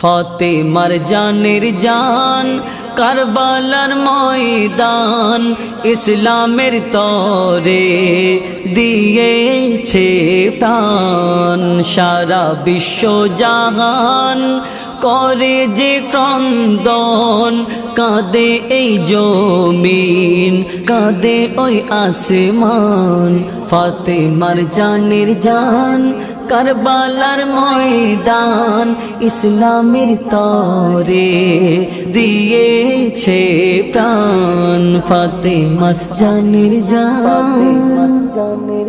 ফতেমার জানের জান কারবালার ময়দান ইসলামের তরে দিয়েছে প্রাণ। সারা বিশ্ব জাহান করে যে ক্রন্দন, কাঁদে এই জমিন, কাঁদে ওই আসমান। ফাতেমার জানের জান, কারবালার ময়দান ইসলামের তরে দিয়েছে প্রাণ। ফাতেমার জানের জান জানের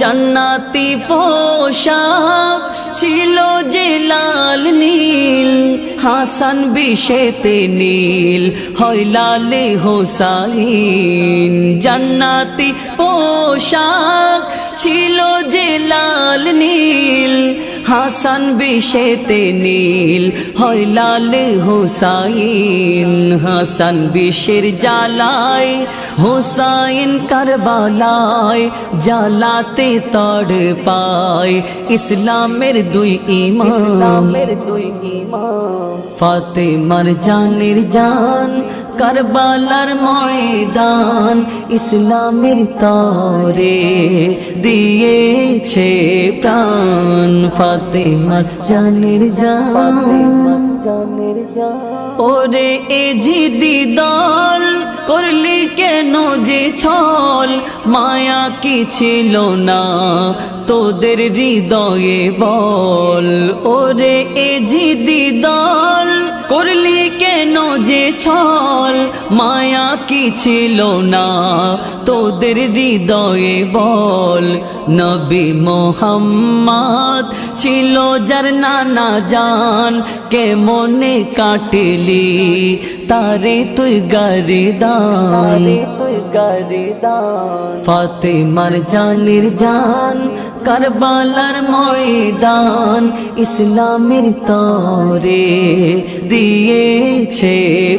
জান্নাতি পোশাক ছিল যে লাল নীল, হাসান বিশেতে নীল হয় লালে হোসাইন। জান্নাতি পোশাক ছিল যে লাল নীল হাসান বিষেতে নীল হয় লাল হোসাইন। হাসান বিষের জ্বালায় হোসাইন কারবালায় জ্বালাতে তড় পায়। ইসলামের দুই ইমামের দুই ইমাম। ফাতেমার জানের জান কারবালার ময়দান ইসলামের তরে দিয়েছে প্রাণ ফাতেমার জানের জান। জানের জান ওরে এ জিদি দল, করলি কেন যে ছল? মায়া কি ছিল না তোদের হৃদয়ে বল? ওরে এ জিদি দল, করলি কেন যে ছল? মায়া কি ছিল না? তোদের হৃদয়ে বল। নবী মোহাম্মদ ছিল যার নানা জান। কে মনে কাটলি? তারে তুই গরিদান ফাতেমার জানের জান। কারবালার ময়দান ইসলামের তরে দিয়েছে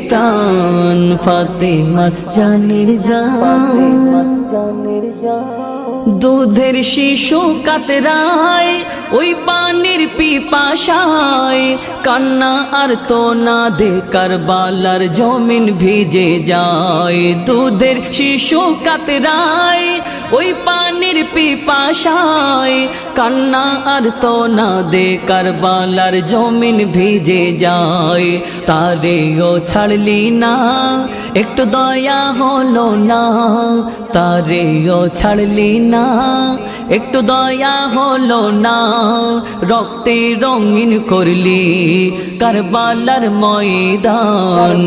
প্রাণ ফাতেমার জানের জান জানের জান। দুধের শিশু কাতরায়, ওই পিপাসায় কান্না আর তো না দে কারবালার জমিন ভিজে যায়। দুধের শিশু কাতরায়, ওই পানির পিপাসায়, কান্না আর তো না দে কারবালার জমিন ভিজে যায়। তারে ও ছাড়লি না, একটু দয়া হলো না, তারে ও ছাড়লি না একটু দয়া হলো না রক্তে রঙিন করলি কারবালার ময়দান।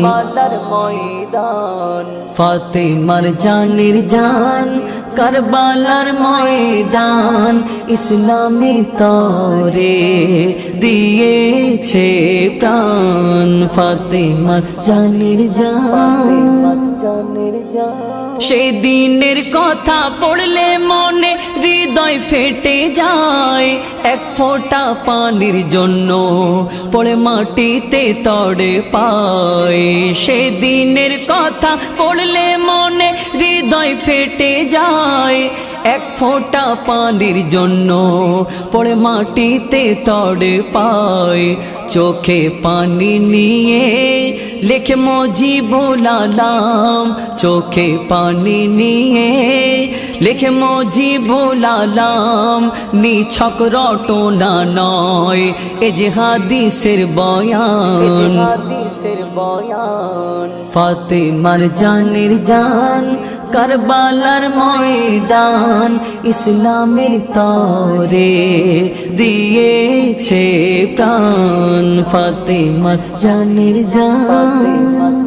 ময়দান। ফাতেমার জানের জান কারবালার ময়দান ইসলামের তরে দিয়েছে প্রাণ। ফাতেমার জানের জান। জানের জান। সেদিনের কথা পড়লে মনে হৃদয় ফেটে যায়। এক ফোঁটা পানির জন্য পড়ে মাটিতে তড়ে পায়। সেদিনের কথা পড়লে মনে হৃদয় ফেটে যায়। এক ফোঁটা পানির জন্য পড়ে মাটিতে তড়ে পায়। চোখে পানি নিয়ে লেখে মজি বোলালাম চোখে পানি নিয়ে লেখে মজি বোলালাম নিছক রটনা নয় এ যে হাদিসের বয়ান। ফাতেমার জানের জান কারবালার ময়দান ইসলামের তরে দিয়েছে প্রাণ ফাতেমার জানের জান।